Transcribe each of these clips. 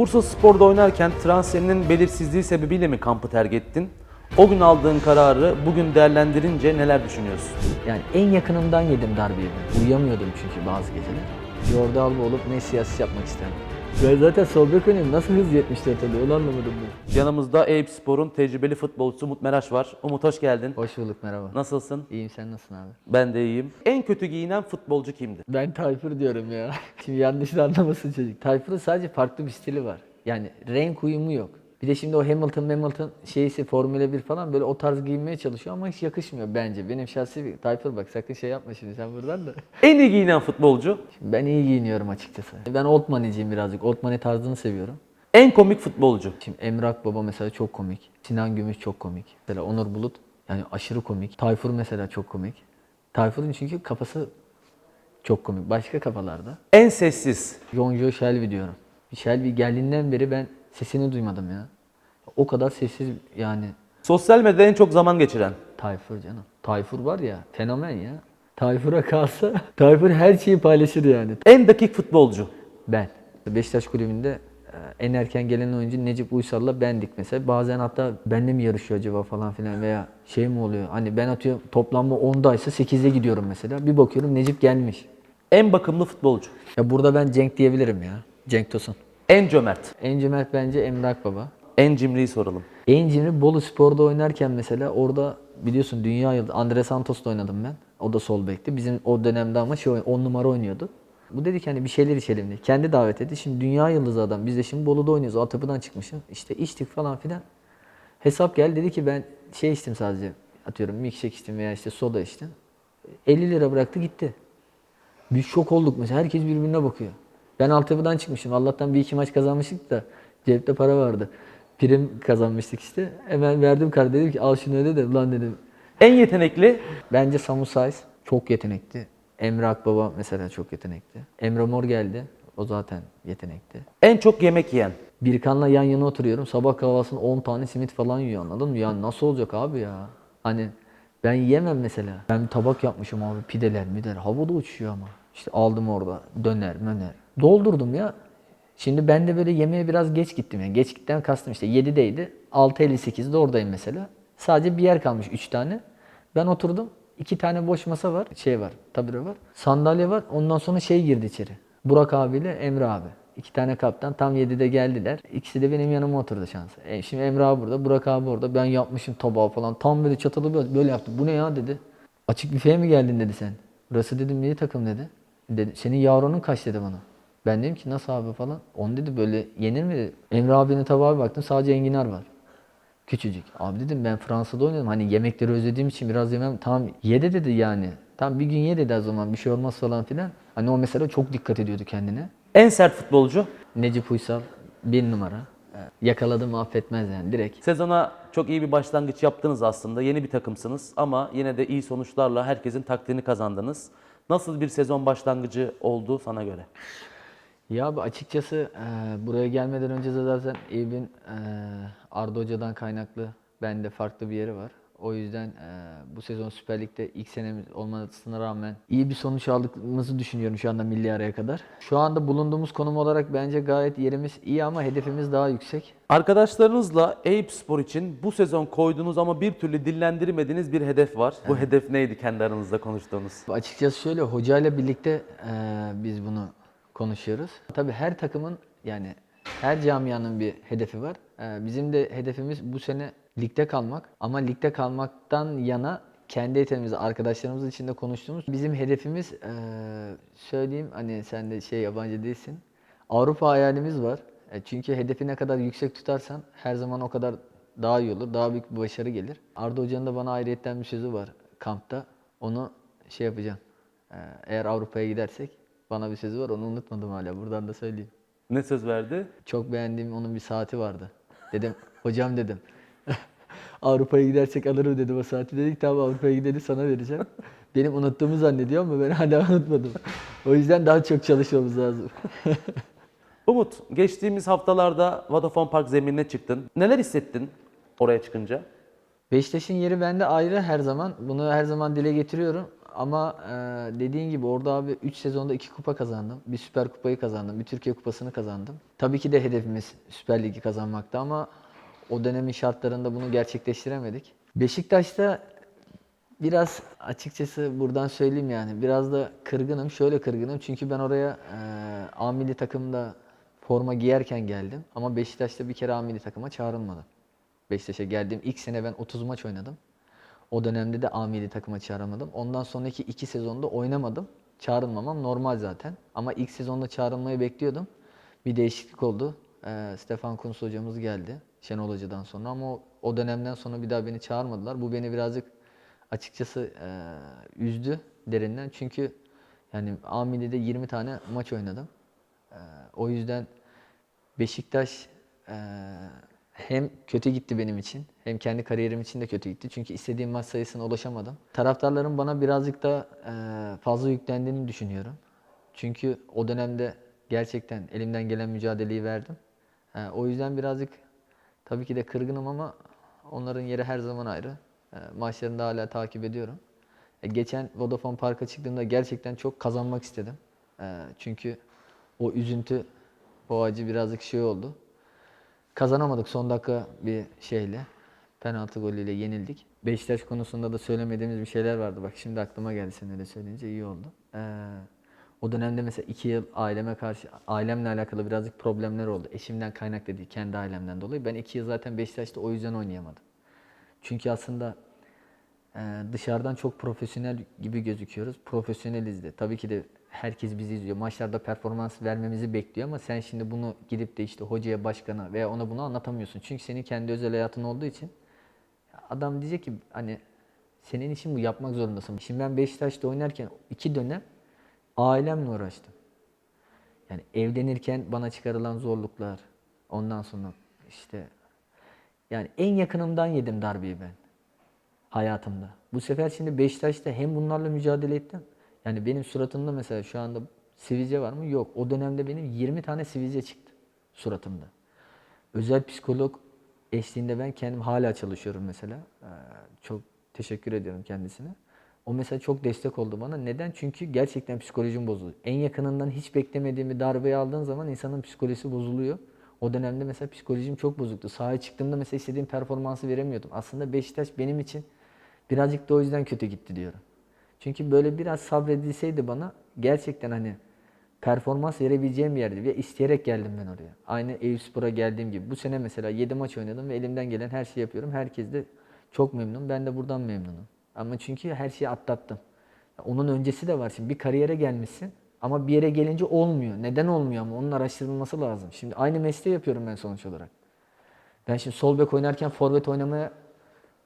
Bursa Spor'da oynarken transferinin belirsizliği sebebiyle mi kampı terk ettin? O gün aldığın kararı bugün değerlendirince neler düşünüyorsun? Yani en yakınımdan yedim darbeyi. Uyuyamıyordum çünkü bazı geceler. Jordi Alba olup Messi asist yapmak istedim. Ben zaten sol bek. Nasıl hız 74 oluyor onu anlamadım ben. Yanımızda Eyüp Spor'un tecrübeli futbolcusu Umut Meraş var. Umut hoş geldin. Hoş bulduk merhaba. Nasılsın? İyiyim sen nasılsın abi? Ben de iyiyim. En kötü giyinen futbolcu kimdi? Ben Tayfur diyorum ya. Şimdi yanlış anlamasın çocuk. Tayfur'un sadece farklı bir stili var. Yani renk uyumu yok. Bir de şimdi o Hamilton Hamilton şeysi Formula 1 falan böyle o tarz giyinmeye çalışıyor ama hiç yakışmıyor bence. Benim şahsi bir Tayfur bak sakın şey yapma şimdi sen buradan da. En iyi giyinen futbolcu? Şimdi ben iyi giyiniyorum açıkçası. Ben Old Money'ciyim birazcık. Old Money tarzını seviyorum. En komik futbolcu? Şimdi Emrak Baba mesela çok komik. Sinan Gümüş çok komik. Mesela Onur Bulut yani aşırı komik. Tayfur mesela çok komik. Tayfur'un çünkü kafası çok komik. Başka kafalarda. En sessiz? Yonjo Shelby diyorum. Shelby geldiğinden beri ben sesini duymadım ya. O kadar sessiz yani. Sosyal medyada en çok zaman geçiren? Tayfur canım. Tayfur var ya fenomen ya. Tayfur'a kalsa Tayfur her şeyi paylaşır yani. En dakik futbolcu? Ben. Beşiktaş kulübünde e, en erken gelen oyuncu Necip Uysal'la bendik mesela. Bazen hatta benle mi yarışıyor acaba falan filan veya şey mi oluyor? Hani ben atıyorum toplamda 10'daysa 8'e gidiyorum mesela. Bir bakıyorum Necip gelmiş. En bakımlı futbolcu? Ya burada ben Cenk diyebilirim ya. Cenk Tosun. En cömert? En cömert bence Emrak Baba. En cimriyi soralım. En cimri Bolu Spor'da oynarken mesela orada biliyorsun dünya yıldızı Andre Santos'ta oynadım ben. O da sol bekti. Bizim o dönemde ama şey 10 numara oynuyordu. Bu dedi ki hani bir şeyler içelim diye. Kendi davet etti. Şimdi dünya yıldızı adam. Biz de şimdi Bolu'da oynuyoruz. Altyapıdan çıkmışım. İşte içtik falan filan. Hesap geldi dedi ki ben şey içtim sadece. Atıyorum milkshake içtim veya işte soda içtim. 50 lira bıraktı gitti. Biz şok olduk mesela. Herkes birbirine bakıyor. Ben altyapıdan çıkmışım. Allah'tan bir iki maç kazanmıştık da cepte para vardı. Prim kazanmıştık işte. Hemen verdim kart dedim ki al şunu öde de ulan dedim. En yetenekli? Bence Samu Saiz çok yetenekli. Emre Akbaba mesela çok yetenekli. Emre Mor geldi. O zaten yetenekli. En çok yemek yiyen? Birkan'la yan yana oturuyorum. Sabah kahvaltısında 10 tane simit falan yiyor anladın mı? Ya nasıl olacak abi ya? Hani ben yiyemem mesela. Ben bir tabak yapmışım abi pideler mideler. Havada uçuyor ama. İşte aldım orada döner möner. Doldurdum ya. Şimdi ben de böyle yemeğe biraz geç gittim yani. Geç gittim kastım işte 7'deydi. 6.58'de oradayım mesela. Sadece bir yer kalmış 3 tane. Ben oturdum. iki tane boş masa var. Şey var. Tabure var. Sandalye var. Ondan sonra şey girdi içeri. Burak abiyle Emre abi. İki tane kaptan tam 7'de geldiler. İkisi de benim yanıma oturdu şans. E, şimdi Emre abi burada, Burak abi orada. Ben yapmışım tabağı falan. Tam böyle çatalı böyle, böyle yaptım. Bu ne ya dedi. Açık büfeye mi geldin dedi sen. Burası dedim milli takım dedi. dedi. Senin yavronun kaç dedi bana. Ben dedim ki nasıl abi falan. On dedi böyle yenir mi. Emre abinin tabağa baktım sadece enginar var. Küçücük. Abi dedim ben Fransa'da oynadım. Hani yemekleri özlediğim için biraz yemem. Tamam ye de dedi yani. Tamam bir gün ye dedi o zaman bir şey olmaz falan filan. Hani o mesela çok dikkat ediyordu kendine. En sert futbolcu? Necip Uysal bir numara. Yakaladım affetmez yani direkt. Sezona çok iyi bir başlangıç yaptınız aslında. Yeni bir takımsınız ama yine de iyi sonuçlarla herkesin takdirini kazandınız. Nasıl bir sezon başlangıcı oldu sana göre? Ya abi açıkçası e, buraya gelmeden önce de zaten Eyüp'ün e, Arda Hoca'dan kaynaklı bende farklı bir yeri var. O yüzden e, bu sezon Süper Lig'de ilk senemiz olmasına rağmen iyi bir sonuç aldığımızı düşünüyorum şu anda milli araya kadar. Şu anda bulunduğumuz konum olarak bence gayet yerimiz iyi ama hedefimiz daha yüksek. Arkadaşlarınızla Eyüp Spor için bu sezon koyduğunuz ama bir türlü dillendirmediğiniz bir hedef var. Bu hedef neydi kendi aranızda konuştuğunuz? Açıkçası şöyle hocayla birlikte e, biz bunu konuşuyoruz. Tabii her takımın yani her camianın bir hedefi var. E, bizim de hedefimiz bu sene ligde kalmak ama ligde kalmaktan yana kendi yeteneğimizi arkadaşlarımız içinde konuştuğumuz bizim hedefimiz e, söyleyeyim hani sen de şey yabancı değilsin. Avrupa hayalimiz var. E, çünkü hedefi ne kadar yüksek tutarsan her zaman o kadar daha iyi olur. Daha büyük bir başarı gelir. Arda Hoca'nın da bana ayrıyetten bir sözü var kampta. Onu şey yapacağım. E, eğer Avrupa'ya gidersek bana bir sözü var. Onu unutmadım hala. Buradan da söyleyeyim. Ne söz verdi? Çok beğendiğim onun bir saati vardı. Dedim hocam dedim. Avrupa'ya gidersek alırım dedim o saati. Dedik tamam Avrupa'ya gidelim sana vereceğim. Benim unuttuğumu zannediyor ama ben hala unutmadım. O yüzden daha çok çalışmamız lazım. Umut, geçtiğimiz haftalarda Vodafone Park zeminine çıktın. Neler hissettin oraya çıkınca? Beşiktaş'ın yeri bende ayrı her zaman. Bunu her zaman dile getiriyorum. Ama e, dediğin gibi orada abi 3 sezonda 2 kupa kazandım. Bir Süper Kupayı kazandım. Bir Türkiye Kupası'nı kazandım. Tabii ki de hedefimiz Süper Ligi kazanmaktı ama o dönemin şartlarında bunu gerçekleştiremedik. Beşiktaş'ta biraz açıkçası buradan söyleyeyim yani biraz da kırgınım. Şöyle kırgınım çünkü ben oraya e, A milli takımda forma giyerken geldim ama Beşiktaş'ta bir kere A milli takıma çağrılmadım. Beşiktaş'a geldiğim ilk sene ben 30 maç oynadım. O dönemde de A takıma çağrılmadım. Ondan sonraki iki sezonda oynamadım. Çağrılmamam normal zaten. Ama ilk sezonda çağrılmayı bekliyordum. Bir değişiklik oldu. Ee, Stefan Kuntz hocamız geldi. Şenol Hoca'dan sonra ama o, o dönemden sonra bir daha beni çağırmadılar. Bu beni birazcık açıkçası e, üzdü derinden. Çünkü yani A millide 20 tane maç oynadım. Ee, o yüzden Beşiktaş eee, hem kötü gitti benim için hem kendi kariyerim için de kötü gitti. Çünkü istediğim maç sayısına ulaşamadım. Taraftarların bana birazcık da eee, fazla yüklendiğini düşünüyorum. Çünkü o dönemde gerçekten elimden gelen mücadeleyi verdim. Eee, o yüzden birazcık tabii ki de kırgınım ama onların yeri her zaman ayrı. Eee, maçlarını da hala takip ediyorum. E, geçen Vodafone Park'a çıktığımda gerçekten çok kazanmak istedim. Çünkü o üzüntü, o acı birazcık şey oldu. Kazanamadık son dakika bir şeyle. Penaltı golüyle yenildik. Beşiktaş konusunda da söylemediğimiz bir şeyler vardı. Bak şimdi aklıma geldi sen öyle söyleyince iyi oldu. Ee, o dönemde mesela iki yıl aileme karşı, ailemle alakalı birazcık problemler oldu. Eşimden kaynaklı değil, kendi ailemden dolayı. Ben iki yıl zaten Beşiktaş'ta o yüzden oynayamadım. Çünkü aslında ee, dışarıdan çok profesyonel gibi gözüküyoruz. Profesyoneliz de. Tabii ki de herkes bizi izliyor. Maçlarda performans vermemizi bekliyor ama sen şimdi bunu gidip de işte hocaya, başkana veya ona bunu anlatamıyorsun. Çünkü senin kendi özel hayatın olduğu için adam diyecek ki hani senin işin bu yapmak zorundasın. Şimdi ben Beşiktaş'ta oynarken iki dönem ailemle uğraştım. Yani evlenirken bana çıkarılan zorluklar, ondan sonra işte yani en yakınımdan yedim darbeyi ben hayatımda. Bu sefer şimdi Beşiktaş'ta hem bunlarla mücadele ettim. Yani benim suratımda mesela şu anda sivilce var mı? Yok. O dönemde benim 20 tane sivilce çıktı suratımda. Özel psikolog eşliğinde ben kendim hala çalışıyorum mesela. Ee, çok teşekkür ediyorum kendisine. O mesela çok destek oldu bana. Neden? Çünkü gerçekten psikolojim bozuldu. En yakınından hiç beklemediğim bir darbeyi aldığın zaman insanın psikolojisi bozuluyor. O dönemde mesela psikolojim çok bozuktu. Sahaya çıktığımda mesela istediğim performansı veremiyordum. Aslında Beşiktaş benim için birazcık da o yüzden kötü gitti diyorum. Çünkü böyle biraz sabredilseydi bana gerçekten hani performans verebileceğim bir yerdi ve isteyerek geldim ben oraya. Aynı Eyüpspor'a geldiğim gibi. Bu sene mesela 7 maç oynadım ve elimden gelen her şeyi yapıyorum. Herkes de çok memnun. Ben de buradan memnunum. Ama çünkü her şeyi atlattım. Onun öncesi de var. Şimdi bir kariyere gelmişsin ama bir yere gelince olmuyor. Neden olmuyor ama onun araştırılması lazım. Şimdi aynı mesleği yapıyorum ben sonuç olarak. Ben şimdi sol bek oynarken forvet oynamaya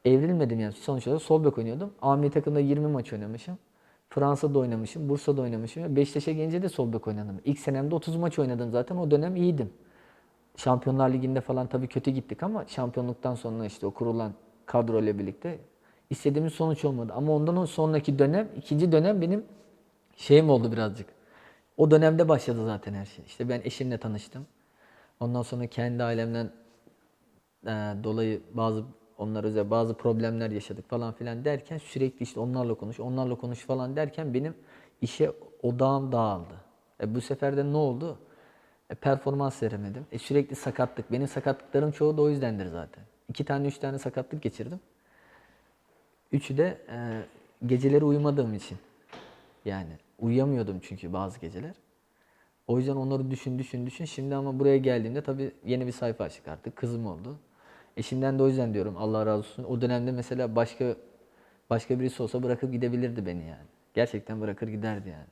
evrilmedim yani. Sonuç olarak sol bek oynuyordum. A milli takımda 20 maç oynamışım. Fransa'da oynamışım, Bursa'da oynamışım. Beşiktaş'a gelince de sol bek oynadım. İlk senemde 30 maç oynadım zaten. O dönem iyiydim. Şampiyonlar Ligi'nde falan tabii kötü gittik ama şampiyonluktan sonra işte o kurulan kadro ile birlikte istediğimiz sonuç olmadı. Ama ondan sonraki dönem, ikinci dönem benim şeyim oldu birazcık. O dönemde başladı zaten her şey. İşte ben eşimle tanıştım. Ondan sonra kendi ailemden e, dolayı bazı onlar özel bazı problemler yaşadık falan filan derken sürekli işte onlarla konuş, onlarla konuş falan derken benim işe odağım dağıldı. E bu sefer de ne oldu? E, performans veremedim. E sürekli sakatlık. Benim sakatlıklarım çoğu da o yüzdendir zaten. İki tane, üç tane sakatlık geçirdim. Üçü de e, geceleri uyumadığım için. Yani uyuyamıyordum çünkü bazı geceler. O yüzden onları düşün düşün düşün. Şimdi ama buraya geldiğimde tabii yeni bir sayfa açtık artık. Kızım oldu. Eşimden de o yüzden diyorum Allah razı olsun. O dönemde mesela başka başka birisi olsa bırakıp gidebilirdi beni yani. Gerçekten bırakır giderdi yani.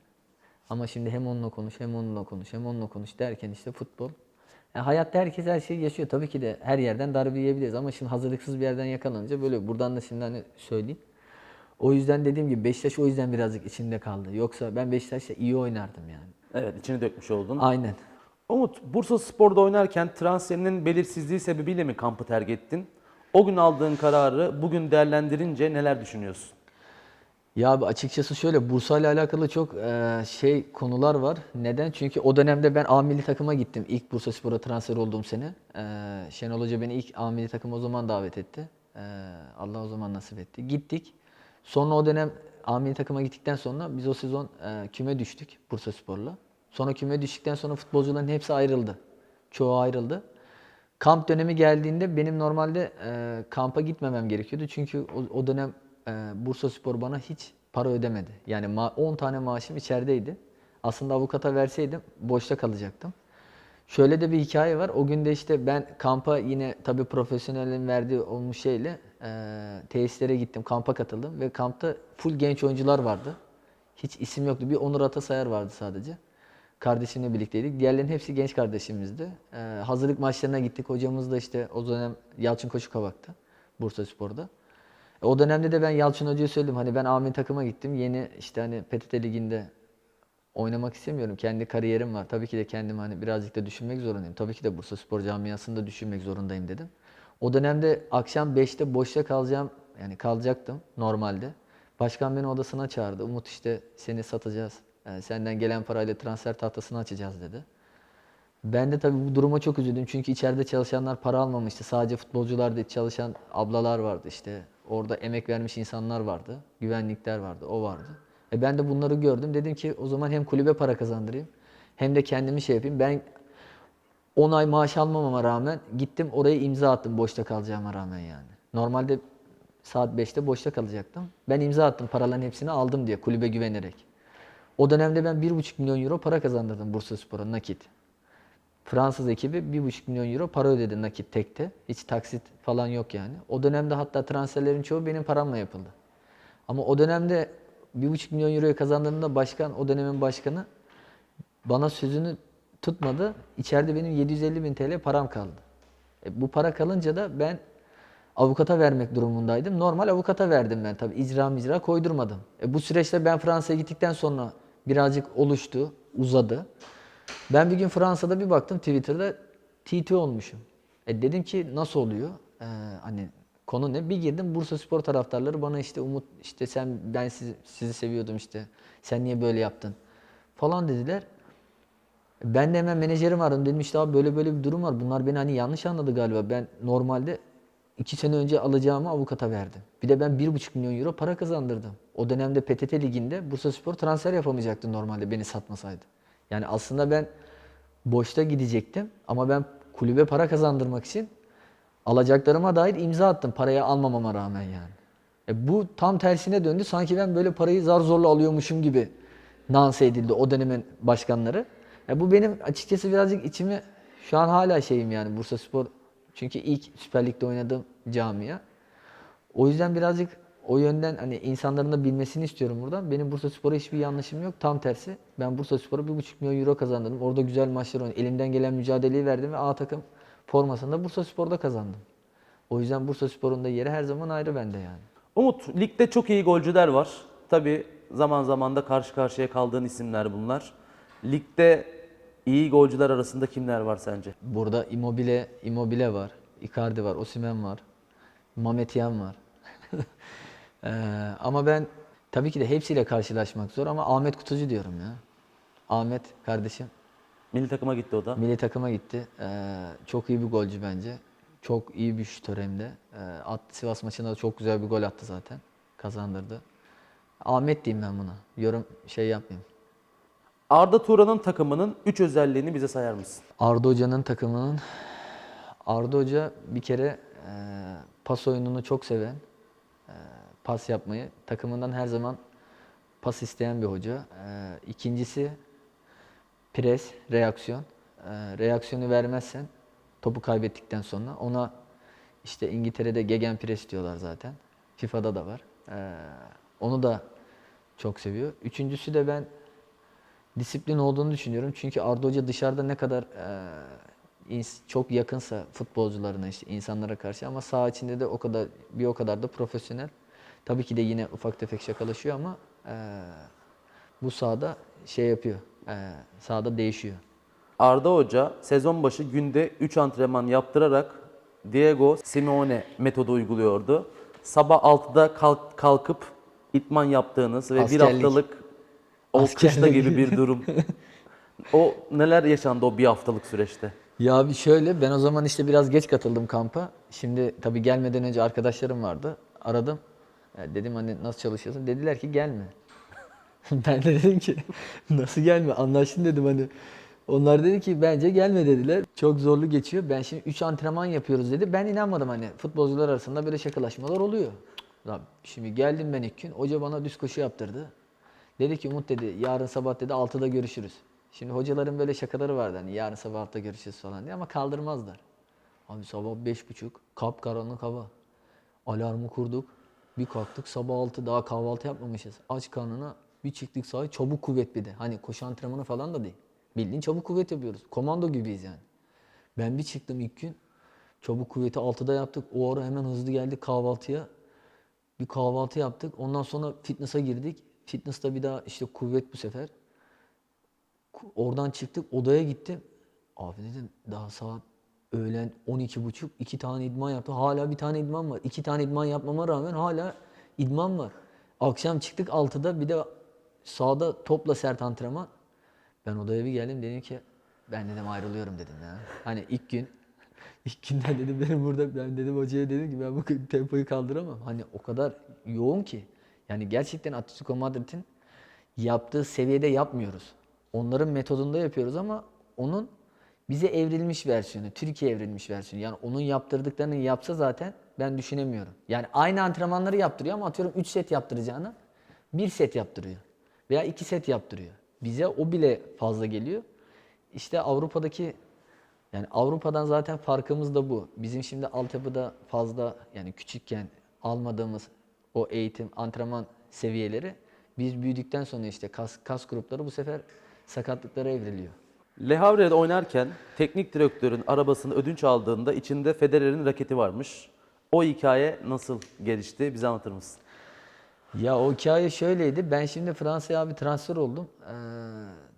Ama şimdi hem onunla konuş, hem onunla konuş, hem onunla konuş derken işte futbol. Yani hayatta herkes her şeyi yaşıyor. Tabii ki de her yerden darbe yiyebiliriz ama şimdi hazırlıksız bir yerden yakalanınca böyle buradan da şimdi hani söyleyeyim. O yüzden dediğim gibi Beşiktaş o yüzden birazcık içimde kaldı. Yoksa ben Beşiktaş'ta iyi oynardım yani. Evet içini dökmüş oldun. Aynen. Umut, Bursa Spor'da oynarken transferinin belirsizliği sebebiyle mi kampı terk ettin? O gün aldığın kararı bugün değerlendirince neler düşünüyorsun? Ya açıkçası şöyle Bursa ile alakalı çok e, şey konular var. Neden? Çünkü o dönemde ben A milli takıma gittim. İlk Bursa Spor'a transfer olduğum sene. E, Şenol Hoca beni ilk A milli takıma o zaman davet etti. E, Allah o zaman nasip etti. Gittik. Sonra o dönem A milli takıma gittikten sonra biz o sezon e, küme düştük Bursa Spor'la. Sonra küme düştükten sonra futbolcuların hepsi ayrıldı. Çoğu ayrıldı. Kamp dönemi geldiğinde benim normalde e, kampa gitmemem gerekiyordu. Çünkü o, o dönem e, Bursa Spor bana hiç para ödemedi. Yani ma- 10 tane maaşım içerideydi. Aslında avukata verseydim boşta kalacaktım. Şöyle de bir hikaye var. O gün de işte ben kampa yine tabii profesyonelin verdiği olmuş şeyle e, tesislere gittim. Kampa katıldım ve kampta full genç oyuncular vardı. Hiç isim yoktu. Bir Onur Atasayar vardı sadece. Kardeşimle birlikteydik. Diğerlerinin hepsi genç kardeşimizdi. E, hazırlık maçlarına gittik. Hocamız da işte o dönem Yalçın Koşukavak'tı. Bursa Spor'da. E, O dönemde de ben Yalçın Hoca'ya söyledim. Hani ben Amin takıma gittim. Yeni işte hani PTT Ligi'nde oynamak istemiyorum. Kendi kariyerim var. Tabii ki de kendim hani birazcık da düşünmek zorundayım. Tabii ki de Bursa Spor camiasında düşünmek zorundayım dedim. O dönemde akşam 5'te boşta kalacağım. Yani kalacaktım normalde. Başkan beni odasına çağırdı. Umut işte seni satacağız. Yani senden gelen parayla transfer tahtasını açacağız dedi. Ben de tabii bu duruma çok üzüldüm. Çünkü içeride çalışanlar para almamıştı. Sadece futbolcular değil, çalışan ablalar vardı işte. Orada emek vermiş insanlar vardı. Güvenlikler vardı, o vardı. E ben de bunları gördüm. Dedim ki o zaman hem kulübe para kazandırayım hem de kendimi şey yapayım. Ben 10 ay maaş almamama rağmen gittim oraya imza attım boşta kalacağıma rağmen yani. Normalde saat 5'te boşta kalacaktım. Ben imza attım paraların hepsini aldım diye kulübe güvenerek. O dönemde ben 1,5 milyon euro para kazandırdım Bursa Spor'a nakit. Fransız ekibi 1,5 milyon euro para ödedi nakit tekte. Hiç taksit falan yok yani. O dönemde hatta transferlerin çoğu benim paramla yapıldı. Ama o dönemde 1,5 milyon euroyu kazandığımda başkan, o dönemin başkanı bana sözünü tutmadı. İçeride benim 750 bin TL param kaldı. E, bu para kalınca da ben avukata vermek durumundaydım. Normal avukata verdim ben tabii. İcra micra koydurmadım. E, bu süreçte ben Fransa'ya gittikten sonra birazcık oluştu, uzadı. Ben bir gün Fransa'da bir baktım Twitter'da TT olmuşum. E dedim ki nasıl oluyor? Ee, hani konu ne? Bir girdim Bursa Spor taraftarları bana işte Umut işte sen ben sizi, sizi seviyordum işte. Sen niye böyle yaptın? Falan dediler. Ben de hemen menajerimi aradım. Dedim işte abi böyle böyle bir durum var. Bunlar beni hani yanlış anladı galiba. Ben normalde iki sene önce alacağımı avukata verdim. Bir de ben bir buçuk milyon euro para kazandırdım. O dönemde PTT liginde Bursa Spor transfer yapamayacaktı normalde beni satmasaydı. Yani aslında ben boşta gidecektim ama ben kulübe para kazandırmak için alacaklarıma dair imza attım parayı almamama rağmen yani. E bu tam tersine döndü. Sanki ben böyle parayı zar zorla alıyormuşum gibi lanse edildi o dönemin başkanları. E bu benim açıkçası birazcık içimi şu an hala şeyim yani Bursa Spor. Çünkü ilk Süper Lig'de oynadığım camia. O yüzden birazcık o yönden hani insanların da bilmesini istiyorum buradan. Benim Bursa Spor'a hiçbir yanlışım yok. Tam tersi. Ben Bursa Spor'a 1,5 milyon euro kazandım. Orada güzel maçlar oynadım. Elimden gelen mücadeleyi verdim ve A takım formasını da Bursa Spor'da kazandım. O yüzden Bursa Spor'un da yeri her zaman ayrı bende yani. Umut, ligde çok iyi golcüler var. Tabi zaman zaman da karşı karşıya kaldığın isimler bunlar. Ligde iyi golcüler arasında kimler var sence? Burada Immobile, Immobile var, Icardi var, Osimhen var, Mamet Yan var. Eee, ama ben tabii ki de hepsiyle karşılaşmak zor ama Ahmet Kutucu diyorum ya. Ahmet kardeşim Milli takıma gitti o da. milli takıma gitti. Eee, çok iyi bir golcü bence. Çok iyi bir şutör hem de. Eee, attı Sivas maçında da çok güzel bir gol attı zaten. Kazandırdı. Ahmet diyeyim ben buna. Yorum şey yapmayayım. Arda Turan'ın takımının 3 özelliğini bize sayar mısın? Arda Hoca'nın takımının Arda Hoca bir kere e, pas oyununu çok seven, e, pas yapmayı takımından her zaman pas isteyen bir hoca. E, ikincisi pres, reaksiyon. E, reaksiyonu vermezsen topu kaybettikten sonra ona işte İngiltere'de gegen pres diyorlar zaten. FIFA'da da var. E, onu da çok seviyor. Üçüncüsü de ben disiplin olduğunu düşünüyorum. Çünkü Arda Hoca dışarıda ne kadar e, çok yakınsa futbolcularına işte insanlara karşı ama saha içinde de o kadar bir o kadar da profesyonel. Tabii ki de yine ufak tefek şakalaşıyor ama e, bu sahada şey yapıyor. E, sahada değişiyor. Arda Hoca sezon başı günde 3 antrenman yaptırarak Diego Simeone metodu uyguluyordu. Sabah 6'da kalk- kalkıp itman yaptığınız ve bir Askerlik. haftalık o Askerlik. kışla gibi bir durum. o neler yaşandı o bir haftalık süreçte? Ya bir şöyle ben o zaman işte biraz geç katıldım kampa. Şimdi tabii gelmeden önce arkadaşlarım vardı. Aradım. Ya dedim hani nasıl çalışıyorsun? Dediler ki gelme. ben de dedim ki nasıl gelme? Anlaştın dedim hani. Onlar dedi ki bence gelme dediler. Çok zorlu geçiyor. Ben şimdi 3 antrenman yapıyoruz dedi. Ben inanmadım hani futbolcular arasında böyle şakalaşmalar oluyor. Lan şimdi geldim ben ilk gün. Hoca bana düz koşu yaptırdı. Dedi ki Umut dedi yarın sabah dedi 6'da görüşürüz. Şimdi hocaların böyle şakaları vardı hani yarın sabah 6'da görüşürüz falan diye ama kaldırmazlar. Abi sabah 5.30 kapkaranlık hava. Alarmı kurduk. Bir kalktık sabah 6 daha kahvaltı yapmamışız. Aç karnına bir çıktık sahaya çabuk kuvvet bir de. Hani koşu antrenmanı falan da değil. Bildiğin çabuk kuvvet yapıyoruz. Komando gibiyiz yani. Ben bir çıktım ilk gün. Çabuk kuvveti 6'da yaptık. O ara hemen hızlı geldik kahvaltıya. Bir kahvaltı yaptık. Ondan sonra fitness'a girdik. Fitness'ta bir daha işte kuvvet bu sefer. Oradan çıktık odaya gittim. Abi dedim daha saat öğlen 12.30 iki tane idman yaptı. Hala bir tane idman var. İki tane idman yapmama rağmen hala idman var. Akşam çıktık 6'da bir de sağda topla sert antrenman. Ben odaya bir geldim dedim ki ben dedim ayrılıyorum dedim ya. Hani ilk gün ilk günden dedim benim burada ben dedim hocaya dedim ki ben bu tempoyu kaldıramam. Hani o kadar yoğun ki. Yani gerçekten Atletico Madrid'in yaptığı seviyede yapmıyoruz. Onların metodunda yapıyoruz ama onun bize evrilmiş versiyonu, Türkiye evrilmiş versiyonu. Yani onun yaptırdıklarını yapsa zaten ben düşünemiyorum. Yani aynı antrenmanları yaptırıyor ama atıyorum 3 set yaptıracağını 1 set yaptırıyor. Veya 2 set yaptırıyor. Bize o bile fazla geliyor. İşte Avrupa'daki yani Avrupa'dan zaten farkımız da bu. Bizim şimdi altyapıda fazla yani küçükken almadığımız o eğitim, antrenman seviyeleri biz büyüdükten sonra işte kas, kas grupları bu sefer sakatlıklara evriliyor. Le Havre'de oynarken teknik direktörün arabasını ödünç aldığında içinde Federer'in raketi varmış. O hikaye nasıl gelişti? Bize anlatır mısın? Ya o hikaye şöyleydi. Ben şimdi Fransa'ya bir transfer oldum. Ee,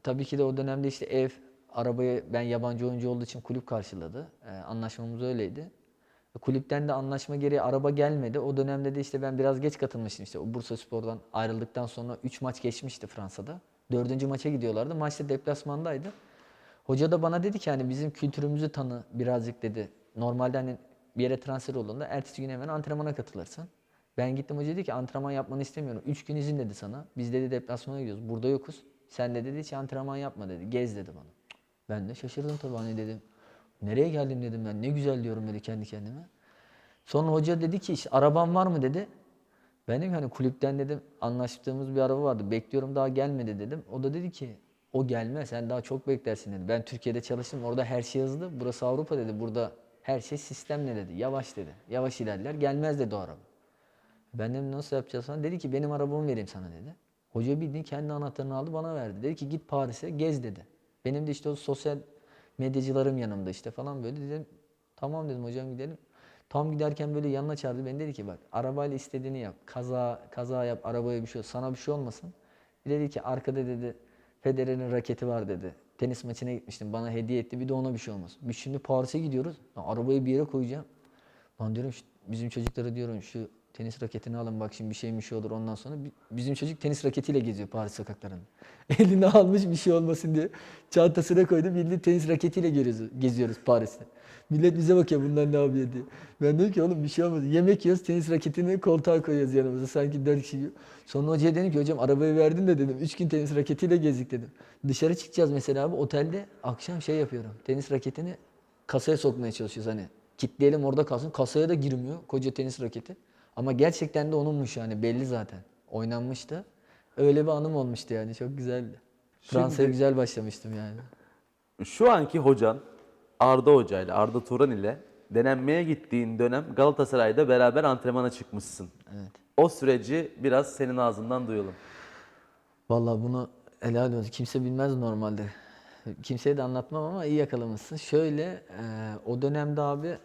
tabii ki de o dönemde işte ev, arabayı ben yabancı oyuncu olduğu için kulüp karşıladı. Ee, anlaşmamız öyleydi. Kulüpten de anlaşma gereği araba gelmedi. O dönemde de işte ben biraz geç katılmıştım işte. O Bursa Spor'dan ayrıldıktan sonra 3 maç geçmişti Fransa'da. Dördüncü maça gidiyorlardı. Maçta deplasmandaydı. Hoca da bana dedi ki hani bizim kültürümüzü tanı birazcık dedi. Normalde hani bir yere transfer olduğunda ertesi gün hemen antrenmana katılırsın. Ben gittim hoca dedi ki antrenman yapmanı istemiyorum. Üç gün izin dedi sana. Biz dedi deplasmana gidiyoruz. Burada yokuz. Sen de dedi hiç antrenman yapma dedi. Gez dedi bana. Ben de şaşırdım tabii hani dedim. Nereye geldim dedim ben. Ne güzel diyorum dedi kendi kendime. Sonra hoca dedi ki işte araban var mı dedi. Ben dedim hani kulüpten dedim anlaştığımız bir araba vardı. Bekliyorum daha gelmedi dedim. O da dedi ki o gelmez sen daha çok beklersin dedi. Ben Türkiye'de çalıştım orada her şey hızlı. Burası Avrupa dedi. Burada her şey sistemle dedi. Yavaş dedi. Yavaş ilerler gelmez dedi o araba. Ben dedim nasıl yapacağız falan. Dedi ki benim arabamı vereyim sana dedi. Hoca bildiğin kendi anahtarını aldı bana verdi. Dedi ki git Paris'e gez dedi. Benim de işte o sosyal medyacılarım yanımda işte falan böyle dedim. Tamam dedim hocam gidelim. Tam giderken böyle yanına çağırdı beni dedi ki bak arabayla istediğini yap. Kaza kaza yap arabaya bir şey olsun. Sana bir şey olmasın. Bir dedi ki arkada dedi Federer'in raketi var dedi. Tenis maçına gitmiştim bana hediye etti bir de ona bir şey olmasın. Biz şimdi Paris'e gidiyoruz. Arabayı bir yere koyacağım. Lan diyorum bizim çocuklara diyorum şu tenis raketini alın bak şimdi bir şey bir şey olur ondan sonra bi- bizim çocuk tenis raketiyle geziyor Paris sokaklarında. Eline almış bir şey olmasın diye çantasına koydu bildiğin tenis raketiyle geziyoruz, Paris'te. Millet bize bakıyor bunlar ne yapıyor diye. Ben diyorum ki oğlum bir şey olmaz. Yemek yiyoruz tenis raketini koltuğa koyuyoruz yanımıza sanki dört kişi. Sonra hocaya dedim ki hocam arabayı verdin de dedim. Üç gün tenis raketiyle gezdik dedim. Dışarı çıkacağız mesela abi otelde akşam şey yapıyorum. Tenis raketini kasaya sokmaya çalışıyoruz hani. Kitleyelim orada kalsın. Kasaya da girmiyor koca tenis raketi. Ama gerçekten de onunmuş yani belli zaten. Oynanmıştı. Öyle bir anım olmuştu yani çok güzeldi. Fransa'ya güzel başlamıştım yani. Şu anki hocan Arda Hoca ile Arda Turan ile denenmeye gittiğin dönem Galatasaray'da beraber antrenmana çıkmışsın. Evet. O süreci biraz senin ağzından duyalım. Vallahi bunu helal olsun. Kimse bilmez normalde. Kimseye de anlatmam ama iyi yakalamışsın. Şöyle e, o dönemde abi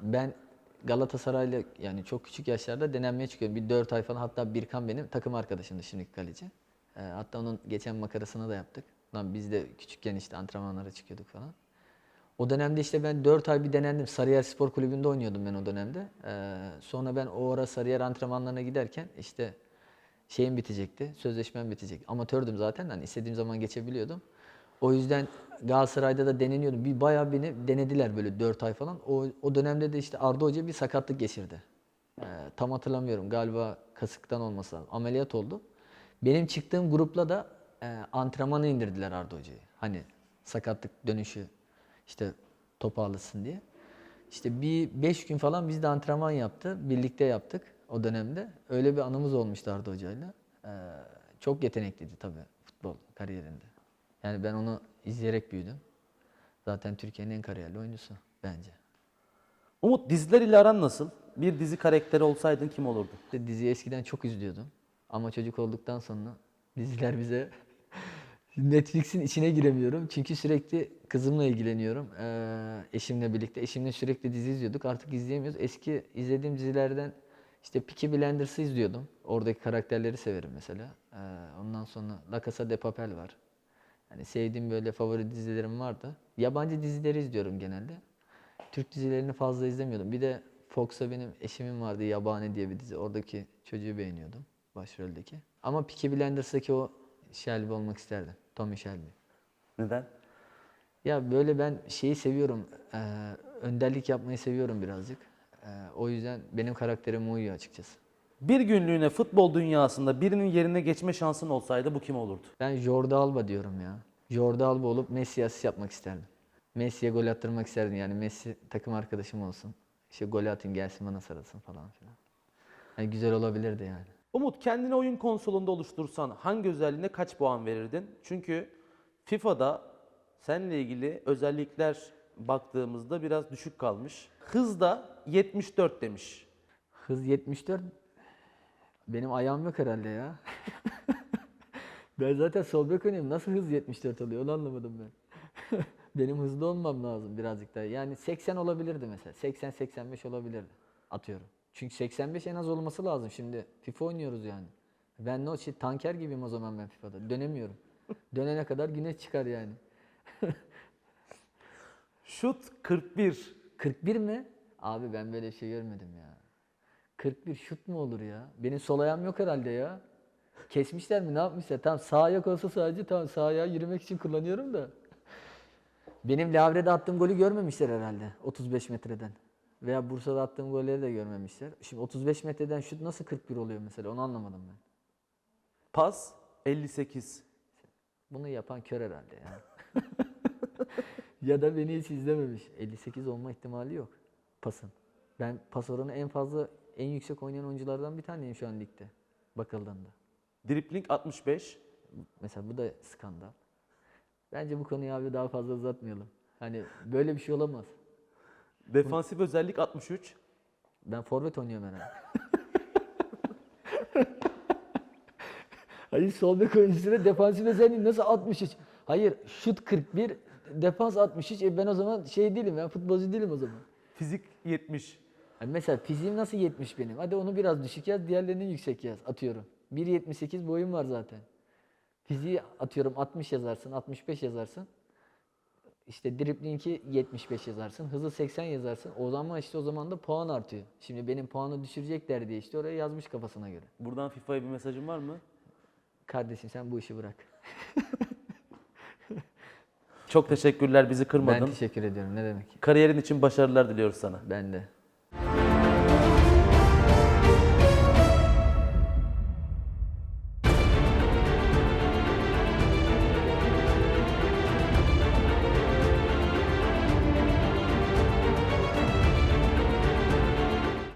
ben Galatasaray'la yani çok küçük yaşlarda denenmeye çıkıyorum. Bir 4 ay falan hatta Birkan benim takım arkadaşımdı şimdiki kaleci. E, hatta onun geçen makarasını da yaptık. Lan biz de küçükken işte antrenmanlara çıkıyorduk falan. O dönemde işte ben 4 ay bir denendim. Sarıyer Spor Kulübü'nde oynuyordum ben o dönemde. Ee, sonra ben o ara Sarıyer antrenmanlarına giderken işte şeyim bitecekti, sözleşmem bitecek. Amatördüm zaten hani istediğim zaman geçebiliyordum. O yüzden Galatasaray'da da deneniyordum. Bir bayağı beni denediler böyle 4 ay falan. O, o dönemde de işte Arda Hoca bir sakatlık geçirdi. Ee, tam hatırlamıyorum. Galiba kasıktan olması lazım. Ameliyat oldu. Benim çıktığım grupla da e, antrenmana indirdiler Arda Hoca'yı. Hani sakatlık dönüşü işte toparlasın diye. İşte bir beş gün falan biz de antrenman yaptı. Birlikte yaptık o dönemde. Öyle bir anımız olmuştu Arda Hoca'yla. Ee, çok yetenekliydi tabii futbol kariyerinde. Yani ben onu izleyerek büyüdüm. Zaten Türkiye'nin en kariyerli oyuncusu bence. Umut diziler ile aran nasıl? Bir dizi karakteri olsaydın kim olurdu? İşte diziyi eskiden çok izliyordum. Ama çocuk olduktan sonra diziler bize Netflix'in içine giremiyorum. Çünkü sürekli kızımla ilgileniyorum. Ee, eşimle birlikte. Eşimle sürekli dizi izliyorduk. Artık izleyemiyoruz. Eski izlediğim dizilerden işte Peaky Blinders'ı izliyordum. Oradaki karakterleri severim mesela. Ee, ondan sonra La Casa de Papel var. Yani sevdiğim böyle favori dizilerim vardı. Yabancı dizileri izliyorum genelde. Türk dizilerini fazla izlemiyordum. Bir de Fox'a benim eşimin vardı Yabani diye bir dizi. Oradaki çocuğu beğeniyordum başroldeki. Ama Peaky Blinders'daki o Shelby olmak isterdim. Tommy Shelby. Neden? Ya böyle ben şeyi seviyorum. eee, önderlik yapmayı seviyorum birazcık. Eee, o yüzden benim karakterime uyuyor açıkçası. Bir günlüğüne futbol dünyasında birinin yerine geçme şansın olsaydı bu kim olurdu? Ben Jordi Alba diyorum ya. Jordi Alba olup Messi'ye asist yapmak isterdim. Messi'ye gol attırmak isterdim yani Messi takım arkadaşım olsun. İşte gol atayım gelsin bana sarılsın falan filan. Yani güzel olabilirdi yani. Umut kendini oyun konsolunda oluştursan hangi özelliğine kaç puan verirdin? Çünkü FIFA'da seninle ilgili özellikler baktığımızda biraz düşük kalmış. Hızda 74 demiş. Hız 74. Benim ayağım yok herhalde ya. ben zaten sol bek oynuyorum. Nasıl hız 74 oluyor onu anlamadım ben. Benim hızlı olmam lazım birazcık daha. Yani 80 olabilirdi mesela. 80-85 olabilirdi. Atıyorum. Çünkü 85 en az olması lazım şimdi. FIFA oynuyoruz yani. Ben ne o şey tanker gibiyim o zaman ben FIFA'da. Dönemiyorum. Dönene kadar güneş çıkar yani. Şut 41. 41 mi? Abi ben böyle şey görmedim ya. 41 şut mu olur ya? Benim sol ayağım yok herhalde ya. Kesmişler mi ne yapmışlar? Tamam sağ ayak olsa sadece tamam sağ ayağı yürümek için kullanıyorum da. Benim Lavre'de attığım golü görmemişler herhalde 35 metreden. Veya Bursa'da attığım golleri de görmemişler. Şimdi 35 metreden şut nasıl 41 oluyor mesela onu anlamadım ben. Pas 58. Bunu yapan kör herhalde ya. ya da beni hiç izlememiş. 58 olma ihtimali yok pasın. Ben pas oranı en fazla en yüksek oynayan oyunculardan bir taneyim şu an ligde. Bakıldığında. Dripling 65. Mesela bu da skandal. Bence bu konuyu abi daha fazla uzatmayalım. Hani böyle bir şey olamaz. Defansif özellik 63. Ben forvet oynuyorum herhalde. Hayır sol bek oyuncusuna defansif özelliği nasıl 63? Hayır şut 41, defans 63. E ben o zaman şey değilim ben futbolcu değilim o zaman. Fizik 70. Hani mesela fiziğim nasıl 70 benim? Hadi onu biraz düşük yaz, diğerlerini yüksek yaz. Atıyorum. 1.78 boyum var zaten. Fiziği atıyorum 60 yazarsın, 65 yazarsın. İşte driblingi 75 yazarsın, hızı 80 yazarsın. O zaman işte o zaman da puan artıyor. Şimdi benim puanı düşürecekler diye işte oraya yazmış kafasına göre. Buradan FIFA'ya bir mesajın var mı? Kardeşim sen bu işi bırak. Çok teşekkürler bizi kırmadın. Ben teşekkür ediyorum. Ne demek? Kariyerin için başarılar diliyoruz sana. Ben de.